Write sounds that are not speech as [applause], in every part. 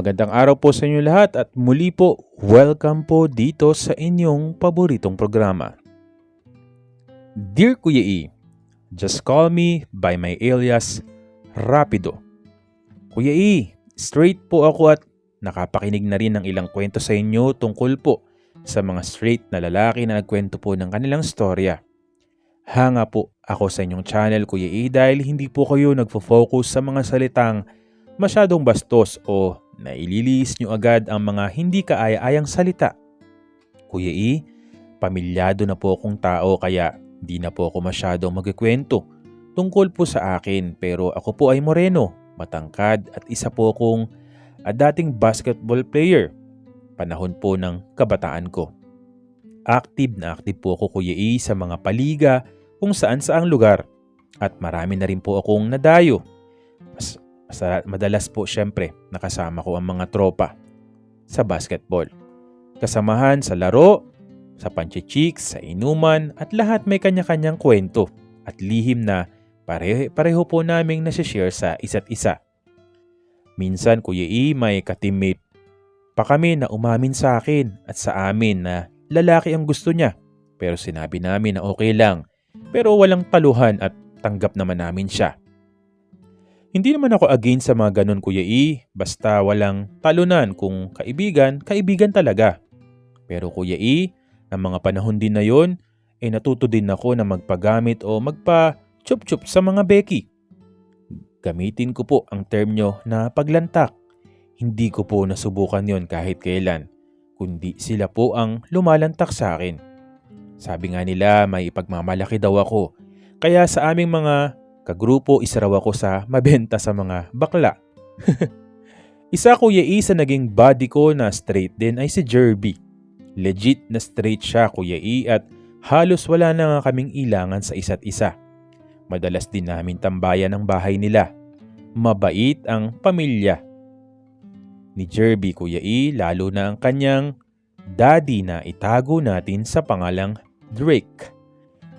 Magandang araw po sa inyo lahat at muli po, welcome po dito sa inyong paboritong programa. Dear Kuya E, just call me by my alias Rapido. Kuya E, straight po ako at nakapakinig na rin ng ilang kwento sa inyo tungkol po sa mga straight na lalaki na nagkwento po ng kanilang storya. Hanga po ako sa inyong channel Kuya E dahil hindi po kayo nagfo-focus sa mga salitang masyadong bastos o naililiis nyo agad ang mga hindi kaaya-ayang salita. Kuya E, pamilyado na po akong tao kaya di na po ako masyadong magkikwento tungkol po sa akin pero ako po ay moreno, matangkad at isa po akong ah, dating basketball player panahon po ng kabataan ko. Active na active po ako Kuya E sa mga paliga kung saan saang lugar at marami na rin po akong nadayo. Masa- madalas po syempre nakasama ko ang mga tropa sa basketball. Kasamahan sa laro, sa panchichiks, sa inuman at lahat may kanya-kanyang kwento at lihim na pareho, pareho po naming nasishare sa isa't isa. Minsan Kuya E may katimate pa kami na umamin sa akin at sa amin na lalaki ang gusto niya pero sinabi namin na okay lang pero walang taluhan at tanggap naman namin siya. Hindi naman ako against sa mga ganun Kuya E, basta walang talunan kung kaibigan, kaibigan talaga. Pero Kuya E, ng mga panahon din na yon, eh natuto din ako na magpagamit o magpa chup-chup sa mga beki. Gamitin ko po ang term nyo na paglantak. Hindi ko po nasubukan yon kahit kailan, kundi sila po ang lumalantak sa akin. Sabi nga nila may ipagmamalaki daw ako, kaya sa aming mga kagrupo isa raw ako sa mabenta sa mga bakla. [laughs] Isa kuya E sa naging body ko na straight din ay si Jerby. Legit na straight siya kuya E at halos wala na nga kaming ilangan sa isa't isa. Madalas din namin tambayan ang bahay nila. Mabait ang pamilya. Ni Jerby kuya E lalo na ang kanyang daddy na itago natin sa pangalang Drake.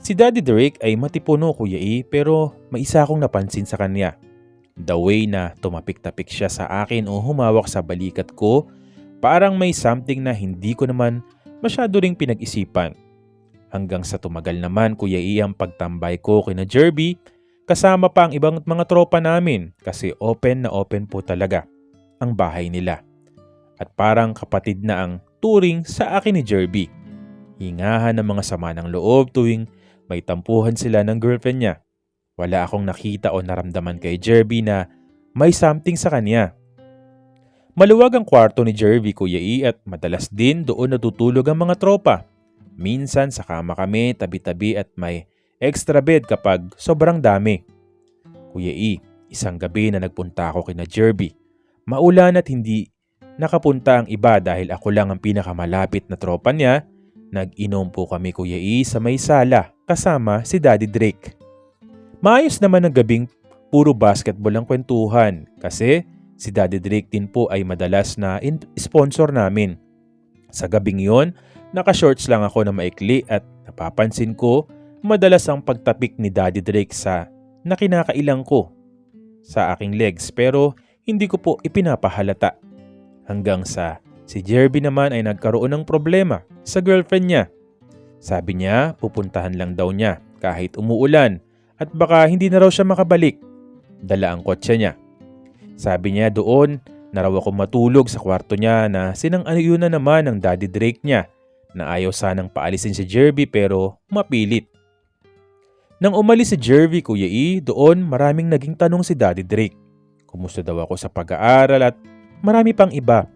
Si Daddy Drake ay matipuno kuya E pero may isa akong napansin sa kanya. The way na tumapik-tapik siya sa akin o humawak sa balikat ko, parang may something na hindi ko naman masyado ring pinag-isipan. Hanggang sa tumagal naman kuya E ang pagtambay ko kina Jerby, kasama pa ang ibang mga tropa namin kasi open na open po talaga ang bahay nila. At parang kapatid na ang turing sa akin ni Jerby. Hingahan ng mga sama ng loob tuwing may tampuhan sila ng girlfriend niya. Wala akong nakita o naramdaman kay Jerby na may something sa kanya. Maluwag ang kwarto ni Jerby Kuya E at madalas din doon natutulog ang mga tropa. Minsan sa kama kami tabi-tabi at may extra bed kapag sobrang dami. Kuya E, isang gabi na nagpunta ako kina Jerby. Maulan at hindi nakapunta ang iba dahil ako lang ang pinakamalapit na tropa niya. Nag-inom po kami Kuya E sa may sala kasama si Daddy Drake. Maayos naman ang gabing puro basketball ang kwentuhan kasi si Daddy Drake din po ay madalas na sponsor namin. Sa gabing yon, naka-shorts lang ako na maikli at napapansin ko madalas ang pagtapik ni Daddy Drake sa na kinakailang ko sa aking legs pero hindi ko po ipinapahalata. Hanggang sa si Jerby naman ay nagkaroon ng problema sa girlfriend niya. Sabi niya pupuntahan lang daw niya kahit umuulan at baka hindi na raw siya makabalik. Dala ang kotse niya. Sabi niya doon na ako matulog sa kwarto niya na sinang yun na naman ng daddy Drake niya na ayaw sanang paalisin si Jerby pero mapilit. Nang umalis si Jerby Kuya E, doon maraming naging tanong si Daddy Drake. Kumusta daw ako sa pag-aaral at marami pang iba.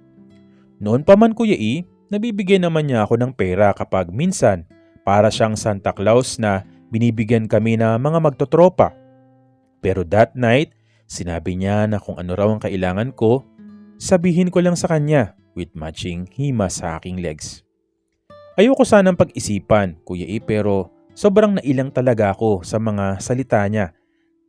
Noon pa man Kuya E, nabibigyan naman niya ako ng pera kapag minsan para siyang Santa Claus na binibigyan kami na mga magtotropa. Pero that night, sinabi niya na kung ano raw ang kailangan ko, sabihin ko lang sa kanya with matching hima sa aking legs. Ayoko sanang pag-isipan, Kuya E, pero sobrang nailang talaga ako sa mga salita niya.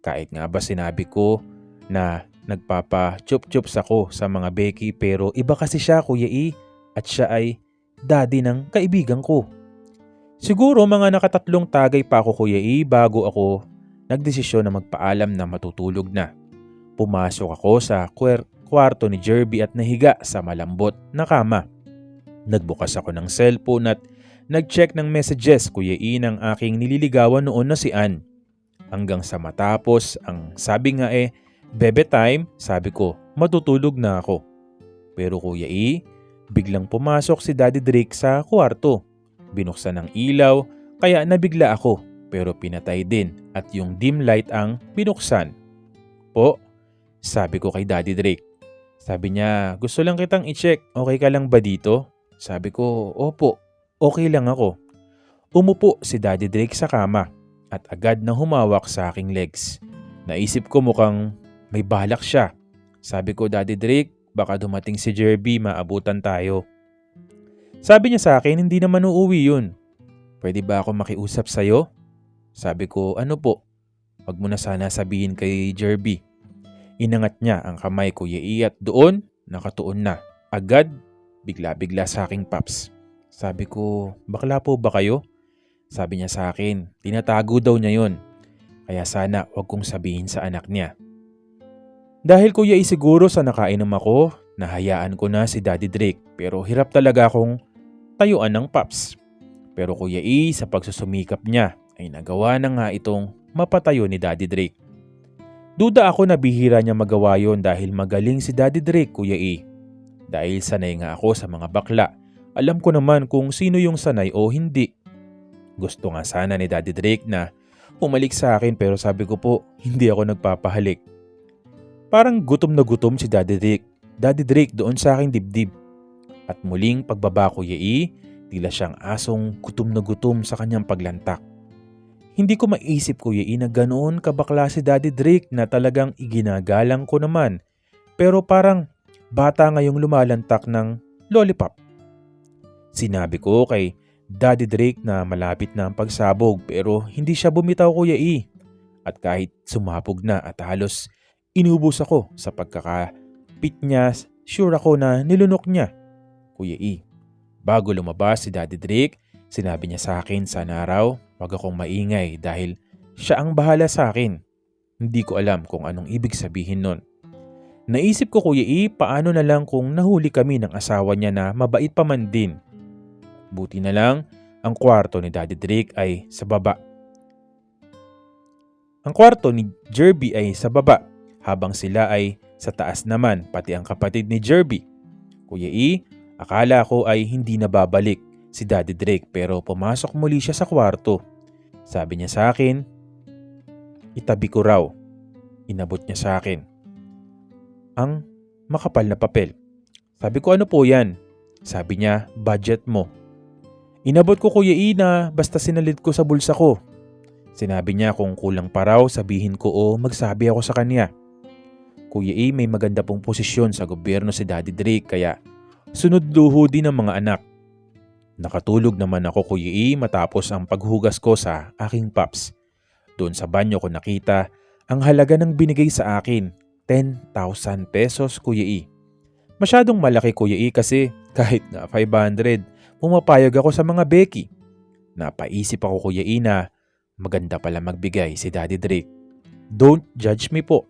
Kahit nga ba sinabi ko na nagpapa-chup-chups ako sa mga Becky pero iba kasi siya Kuya E at siya ay daddy ng kaibigan ko. Siguro mga nakatatlong tagay pa ako Kuya E bago ako nagdesisyon na magpaalam na matutulog na. Pumasok ako sa kwarto ni Jerby at nahiga sa malambot na kama. Nagbukas ako ng cellphone at nag-check ng messages Kuya E ng aking nililigawan noon na si Ann. Hanggang sa matapos, ang sabi nga eh, Bebe time, sabi ko, matutulog na ako. Pero Kuya E, biglang pumasok si Daddy Drake sa kwarto. Binuksan ng ilaw, kaya nabigla ako pero pinatay din at yung dim light ang binuksan. Po, sabi ko kay Daddy Drake. Sabi niya, gusto lang kitang i-check, okay ka lang ba dito? Sabi ko, opo, okay lang ako. Umupo si Daddy Drake sa kama at agad na humawak sa aking legs. Naisip ko mukhang may balak siya. Sabi ko, Daddy Drake, baka dumating si Jerby, maabutan tayo. Sabi niya sa akin, hindi naman uuwi yun. Pwede ba ako makiusap sa'yo? Sabi ko, ano po? Huwag mo na sana sabihin kay Jerby. Inangat niya ang kamay ko at doon, nakatuon na. Agad, bigla-bigla sa aking paps. Sabi ko, bakla po ba kayo? Sabi niya sa akin, tinatago daw niya yon. Kaya sana wag kong sabihin sa anak niya. Dahil kuya isiguro sa nakainom ako, nahayaan ko na si Daddy Drake pero hirap talaga akong tayuan ng paps. Pero kuya E sa pagsusumikap niya ay nagawa na nga itong mapatayo ni Daddy Drake. Duda ako na bihira niya magawa yon dahil magaling si Daddy Drake kuya E. Dahil sanay nga ako sa mga bakla, alam ko naman kung sino yung sanay o hindi. Gusto nga sana ni Daddy Drake na umalik sa akin pero sabi ko po hindi ako nagpapahalik. Parang gutom na gutom si Daddy Drake. Daddy Drake doon sa aking dibdib. At muling pagbaba ko yai, tila siyang asong gutom na gutom sa kanyang paglantak. Hindi ko maisip ko yai na ganoon kabakla si Daddy Drake na talagang iginagalang ko naman. Pero parang bata ngayong lumalantak ng lollipop. Sinabi ko kay Daddy Drake na malapit na ang pagsabog pero hindi siya bumitaw kuya E. At kahit sumabog na at halos inubos ako sa pagkakapit niya, sure ako na nilunok niya. Kuya E. Bago lumabas si Daddy Drake, sinabi niya sa akin sana araw, wag akong maingay dahil siya ang bahala sa akin. Hindi ko alam kung anong ibig sabihin nun. Naisip ko Kuya E, paano na lang kung nahuli kami ng asawa niya na mabait pa man din. Buti na lang, ang kwarto ni Daddy Drake ay sa baba. Ang kwarto ni Jerby ay sa baba habang sila ay sa taas naman pati ang kapatid ni Jerby. Kuya E, akala ko ay hindi na babalik si Daddy Drake pero pumasok muli siya sa kwarto. Sabi niya sa akin, itabi ko raw. Inabot niya sa akin. Ang makapal na papel. Sabi ko ano po yan? Sabi niya, budget mo. Inabot ko Kuya E na basta sinalit ko sa bulsa ko. Sinabi niya kung kulang pa raw sabihin ko o magsabi ako sa kanya. Kuya A may maganda pong posisyon sa gobyerno si Daddy Drake kaya sunod luho din ng mga anak. Nakatulog naman ako Kuya A matapos ang paghugas ko sa aking paps. Doon sa banyo ko nakita ang halaga ng binigay sa akin, 10,000 pesos Kuya E. Masyadong malaki Kuya E kasi kahit na 500, pumapayag ako sa mga Becky. Napaisip ako Kuya E na maganda pala magbigay si Daddy Drake. Don't judge me po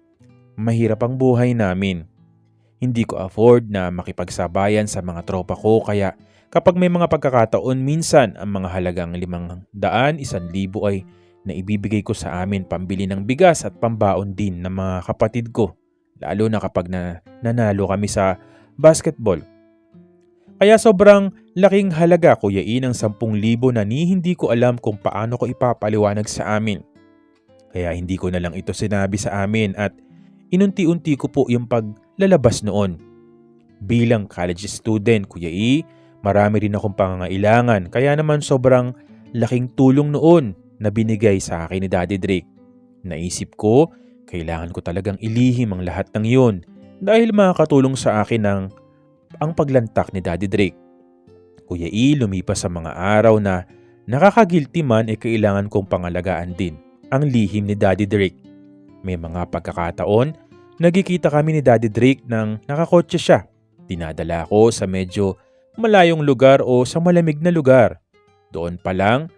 mahirap ang buhay namin. Hindi ko afford na makipagsabayan sa mga tropa ko kaya kapag may mga pagkakataon minsan ang mga halagang limang daan, isan libo ay naibibigay ko sa amin pambili ng bigas at pambaon din ng mga kapatid ko. Lalo na kapag na, nanalo kami sa basketball. Kaya sobrang laking halaga kuya in ng 10,000 na ni hindi ko alam kung paano ko ipapaliwanag sa amin. Kaya hindi ko na lang ito sinabi sa amin at inunti-unti ko po yung paglalabas noon. Bilang college student, Kuya E, marami rin akong pangangailangan kaya naman sobrang laking tulong noon na binigay sa akin ni Daddy Drake. Naisip ko, kailangan ko talagang ilihim ang lahat ng yun dahil makakatulong sa akin ng ang paglantak ni Daddy Drake. Kuya E, lumipas sa mga araw na nakakagilty man ay kailangan kong pangalagaan din ang lihim ni Daddy Drake. May mga pagkakataon, nagkikita kami ni Daddy Drake nang nakakotse siya. Dinadala ako sa medyo malayong lugar o sa malamig na lugar. Doon pa lang,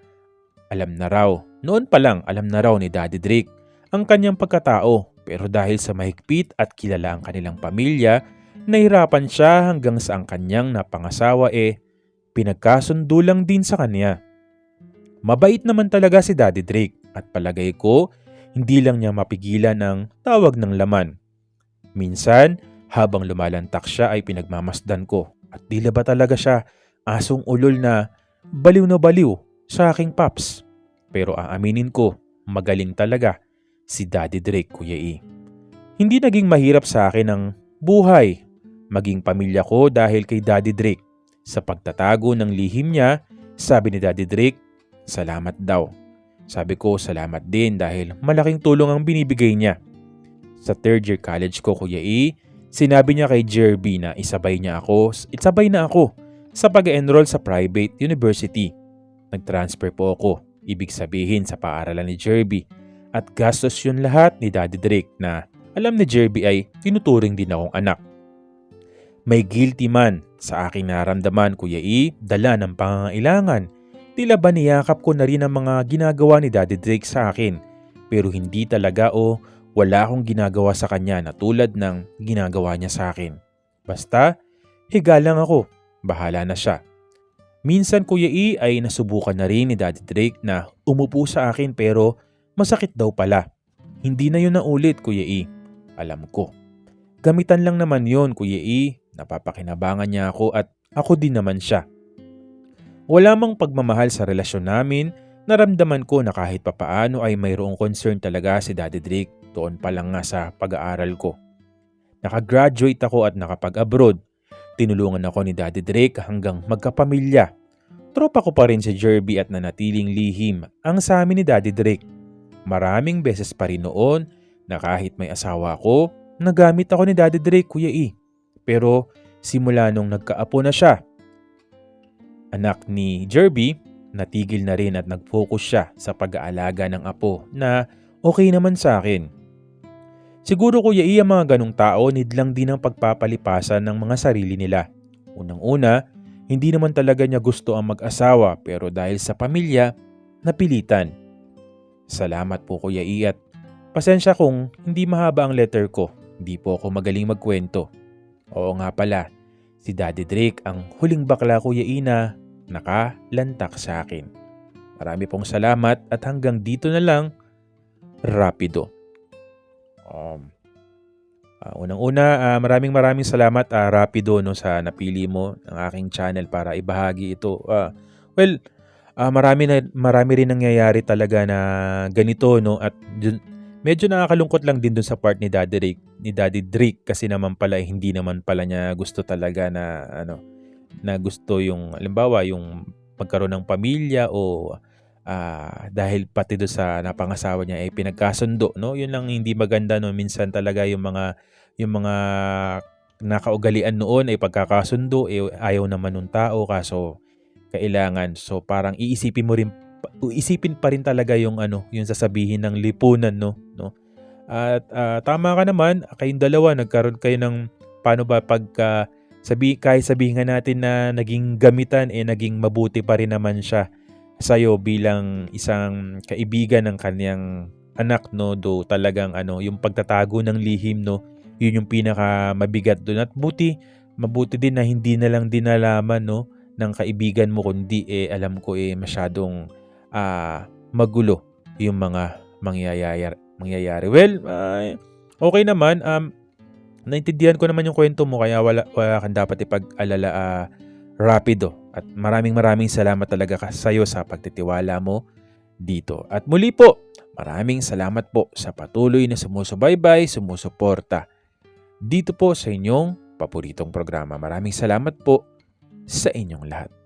alam na raw, noon pa lang alam na raw ni Daddy Drake ang kanyang pagkatao Pero dahil sa mahigpit at kilala ang kanilang pamilya, nahirapan siya hanggang sa ang kanyang napangasawa eh pinagkasundo lang din sa kanya. Mabait naman talaga si Daddy Drake at palagay ko hindi lang niya mapigilan ang tawag ng laman. Minsan, habang lumalantak siya ay pinagmamasdan ko at tila ba talaga siya asong ulol na baliw na baliw sa aking paps. Pero aaminin ko, magaling talaga si Daddy Drake, Kuya E. Hindi naging mahirap sa akin ang buhay, maging pamilya ko dahil kay Daddy Drake. Sa pagtatago ng lihim niya, sabi ni Daddy Drake, salamat daw. Sabi ko, salamat din dahil malaking tulong ang binibigay niya. Sa third year college ko, Kuya E, sinabi niya kay Jerby na isabay niya ako, isabay na ako sa pag-enroll sa private university. Nag-transfer po ako, ibig sabihin sa paaralan ni Jerby at gastos yun lahat ni Daddy Drake na alam ni Jerby ay tinuturing din akong anak. May guilty man sa aking naramdaman Kuya E, dala ng pangangailangan. Tila ba niyakap ko na rin ang mga ginagawa ni Daddy Drake sa akin pero hindi talaga o wala akong ginagawa sa kanya na tulad ng ginagawa niya sa akin. Basta, higa lang ako, bahala na siya. Minsan Kuya E ay nasubukan na rin ni Daddy Drake na umupo sa akin pero masakit daw pala. Hindi na yun na ulit Kuya E. Alam ko. Gamitan lang naman yon Kuya E. Napapakinabangan niya ako at ako din naman siya. Wala mang pagmamahal sa relasyon namin, naramdaman ko na kahit papaano ay mayroong concern talaga si Daddy Drake doon pa lang nga sa pag-aaral ko. Nakagraduate ako at nakapag-abroad. Tinulungan ako ni Daddy Drake hanggang magkapamilya. Tropa ko pa rin si Jerby at nanatiling lihim ang sa amin ni Daddy Drake. Maraming beses pa rin noon na kahit may asawa ko, nagamit ako ni Daddy Drake, Kuya E. Pero simula nung nagkaapo na siya, anak ni Jerby, natigil na rin at nag-focus siya sa pag-aalaga ng apo na okay naman sa akin. Siguro kuya iya mga ganong tao need lang din ang pagpapalipasan ng mga sarili nila. Unang-una, hindi naman talaga niya gusto ang mag-asawa pero dahil sa pamilya, napilitan. Salamat po kuya I at pasensya kung hindi mahaba ang letter ko. Hindi po ako magaling magkwento. Oo nga pala, si Daddy Drake ang huling bakla kuya Ina nakalantak sa akin. Marami pong salamat at hanggang dito na lang, rapido. Um, uh, Unang-una, uh, maraming maraming salamat uh, Rapido no sa napili mo ng aking channel para ibahagi ito. Uh, well, uh, marami na marami rin nangyayari talaga na ganito no at medyo nakakalungkot lang din dun sa part ni Daddy Drake, ni Daddy Drake kasi naman pala eh, hindi naman pala niya gusto talaga na ano na gusto yung halimbawa yung pagkaroon ng pamilya o uh, dahil pati do sa napangasawa niya ay eh, pinagkasundo no? Yun lang hindi maganda no? Minsan talaga yung mga yung mga nakaugalian noon ay pagkakasundo eh, ayaw naman ng tao kaso kailangan. So parang iisipin mo rin isipin pa rin talaga yung ano yung sasabihin ng lipunan no? No? At uh, tama ka naman kayong dalawa nagkaroon kayo ng paano ba pagka sabi kahit sabihin natin na naging gamitan eh naging mabuti pa rin naman siya sa'yo bilang isang kaibigan ng kanyang anak no? Do talagang ano yung pagtatago ng lihim no? Yun yung pinaka mabigat doon at buti mabuti din na hindi na lang dinalaman no? Ng kaibigan mo kundi eh alam ko eh masyadong uh, magulo yung mga mangyayari mangyayari well uh, okay naman um naintindihan ko naman yung kwento mo kaya wala, wala kang dapat ipag-alala uh, rapido. At maraming maraming salamat talaga sa iyo sa pagtitiwala mo dito. At muli po, maraming salamat po sa patuloy na sumusubaybay, sumusuporta dito po sa inyong paboritong programa. Maraming salamat po sa inyong lahat.